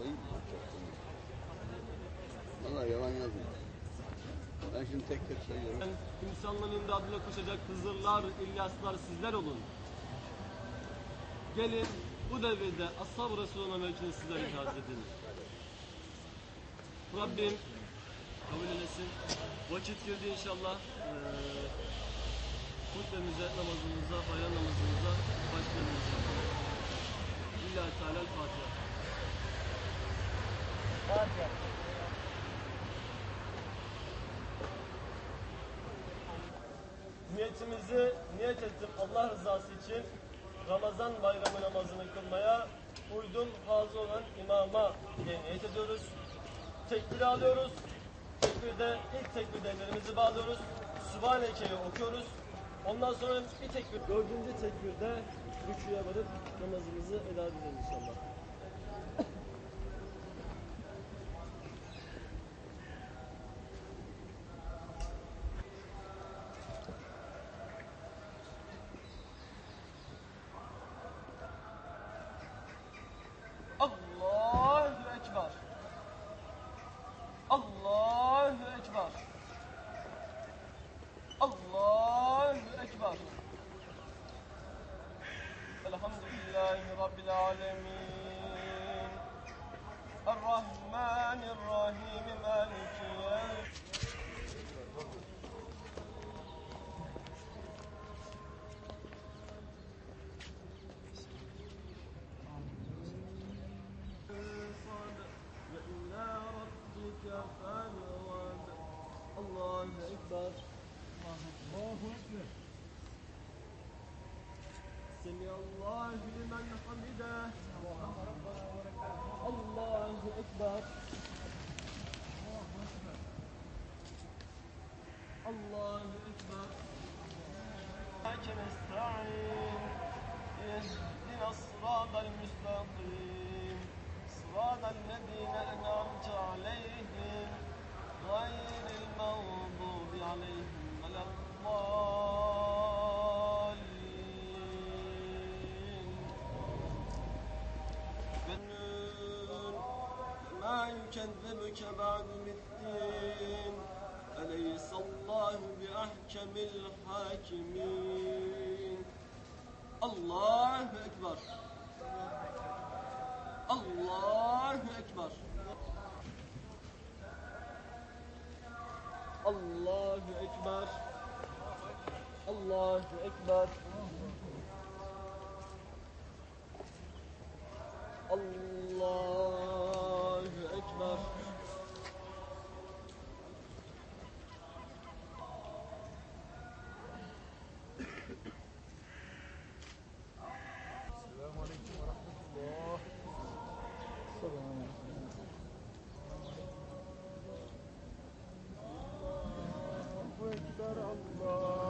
Çok sayayım. Valla yalan yazmıyor. Ben şimdi tek tek sayıyorum. İnsanların imdadına koşacak Hızırlar, İlyaslar sizler olun. Gelin bu devirde Ashab-ı Resulü'ne mevkine sizler itaat edin. Rabbim kabul eylesin. Vakit girdi inşallah. Ee, hutbemize, namazımıza, bayram namazımıza başlayalım inşallah. Lillahi Teala Fatiha. Niyetimizi niyet ettim Allah rızası için Ramazan bayramı namazını kılmaya uydum hazır olan imama diye niyet ediyoruz. Tekbir alıyoruz. Tekbirde ilk tekbirde ellerimizi bağlıyoruz. Sübhaneke'yi okuyoruz. Ondan sonra bir tekbir, dördüncü tekbirde rüküye varıp namazımızı eda edeceğiz inşallah. العالمين الرحمن الرحيم مالك يوم وإلى ربك فانرد الله أكبر سمع الله لمن حمده. الله أكبر. الله أكبر. إياك نستعين اهدنا الصراط المستقيم. صراط الذين أنعمت عليهم غير يكذبك بعد بالدين أليس الله بأحكم الحاكمين الله أكبر الله أكبر الله أكبر الله أكبر الله أكبر الله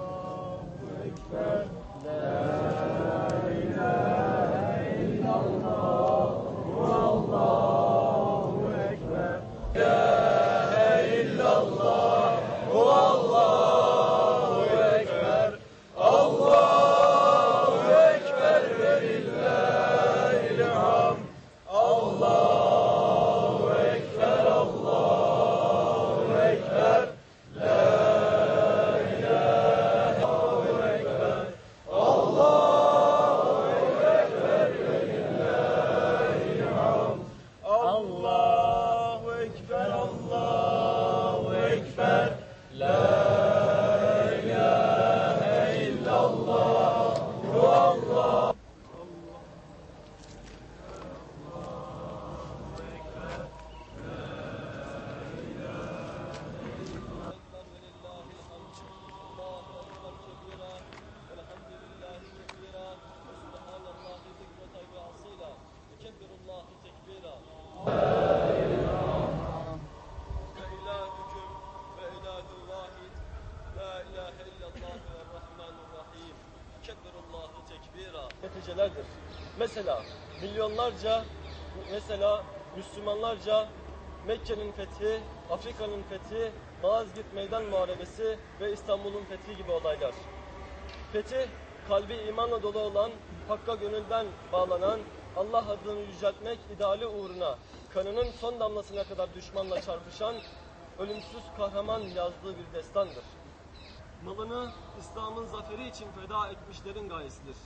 neticelerdir. Mesela milyonlarca mesela Müslümanlarca Mekke'nin fethi, Afrika'nın fethi, Malazgirt Meydan Muharebesi ve İstanbul'un fethi gibi olaylar. Fethi, kalbi imanla dolu olan, hakka gönülden bağlanan, Allah adını yüceltmek ideali uğruna kanının son damlasına kadar düşmanla çarpışan ölümsüz kahraman yazdığı bir destandır. Malını İslam'ın zaferi için feda etmişlerin gayesidir.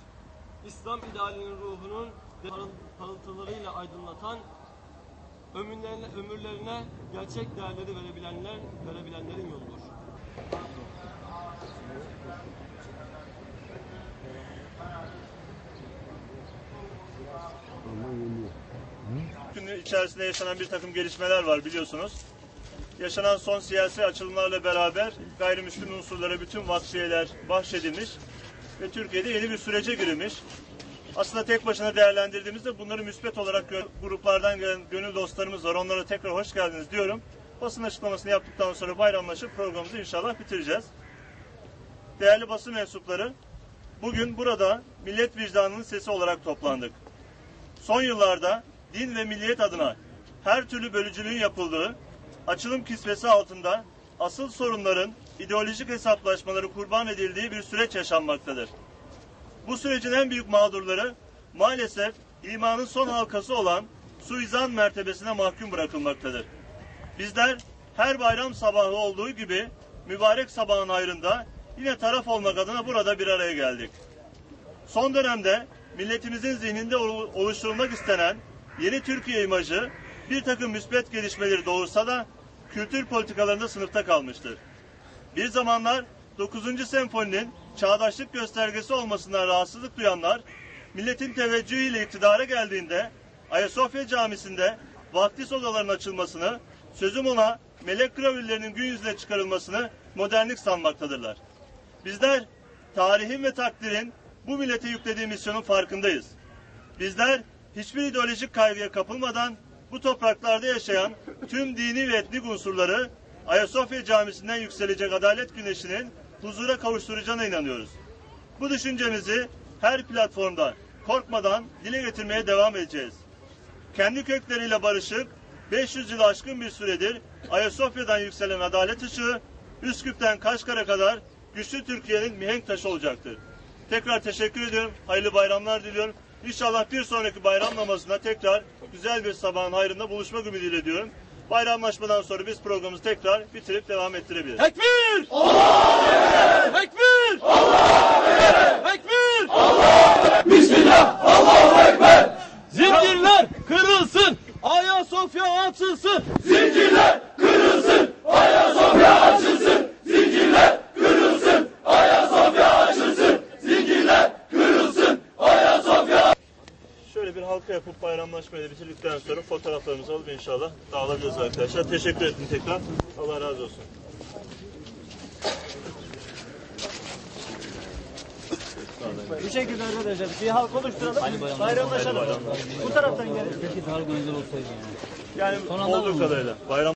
İslam idealinin ruhunun parıl- parıltılarıyla aydınlatan ömürlerine, ömürlerine gerçek değerleri verebilenler, verebilenlerin yoludur. günü içerisinde yaşanan bir takım gelişmeler var biliyorsunuz. Yaşanan son siyasi açılımlarla beraber gayrimüslim unsurlara bütün vakfiyeler bahşedilmiş ve Türkiye'de yeni bir sürece girilmiş. Aslında tek başına değerlendirdiğimizde bunları müspet olarak gruplardan gelen gönül dostlarımız var. Onlara tekrar hoş geldiniz diyorum. Basın açıklamasını yaptıktan sonra bayramlaşıp programımızı inşallah bitireceğiz. Değerli basın mensupları, bugün burada millet vicdanının sesi olarak toplandık son yıllarda din ve milliyet adına her türlü bölücülüğün yapıldığı, açılım kisvesi altında asıl sorunların ideolojik hesaplaşmaları kurban edildiği bir süreç yaşanmaktadır. Bu sürecin en büyük mağdurları maalesef imanın son halkası olan suizan mertebesine mahkum bırakılmaktadır. Bizler her bayram sabahı olduğu gibi mübarek sabahın hayrında yine taraf olmak adına burada bir araya geldik. Son dönemde milletimizin zihninde olu- oluşturulmak istenen yeni Türkiye imajı bir takım müspet gelişmeleri doğursa da kültür politikalarında sınıfta kalmıştır. Bir zamanlar 9. senfoninin çağdaşlık göstergesi olmasından rahatsızlık duyanlar, milletin teveccühüyle iktidara geldiğinde Ayasofya Camisi'nde vaftiz odaların açılmasını, sözüm ona melek gravürlerinin gün yüzüne çıkarılmasını modernlik sanmaktadırlar. Bizler tarihin ve takdirin bu millete yüklediği misyonun farkındayız. Bizler hiçbir ideolojik kaygıya kapılmadan bu topraklarda yaşayan tüm dini ve etnik unsurları Ayasofya Camisi'nden yükselecek adalet güneşinin huzura kavuşturacağına inanıyoruz. Bu düşüncemizi her platformda korkmadan dile getirmeye devam edeceğiz. Kendi kökleriyle barışık, 500 yılı aşkın bir süredir Ayasofya'dan yükselen adalet ışığı, Üsküp'ten Kaşgar'a kadar güçlü Türkiye'nin mihenk taşı olacaktır. Tekrar teşekkür ediyorum. Hayırlı bayramlar diliyorum. İnşallah bir sonraki bayram namazında tekrar güzel bir sabahın hayrında buluşmak ümidiyle diyorum. Bayramlaşmadan sonra biz programımızı tekrar bitirip devam ettirebiliriz. Tekbir! Allah Tekbir! Allah Tekbir! Bismillah! Allahu Ekber! Zincirler kırılsın! Ayasofya açılsın! Zincirler kırılsın! Ayasofya açılsın! Zincirler kırılsın! Ayasofya açılsın! Zincirler kırılsın! Ayasofya Şöyle bir halka yapıp bayramlaşmayı da bitirdikten sonra alıp inşallah dağılabiliriz arkadaşlar. Teşekkür ettim tekrar. Allah razı olsun. Bu şekilde arkadaşlar bir halk oluşturalım. Bayramlaşalım. Bu taraftan gelin. Yani olduğu kadarıyla. Bayram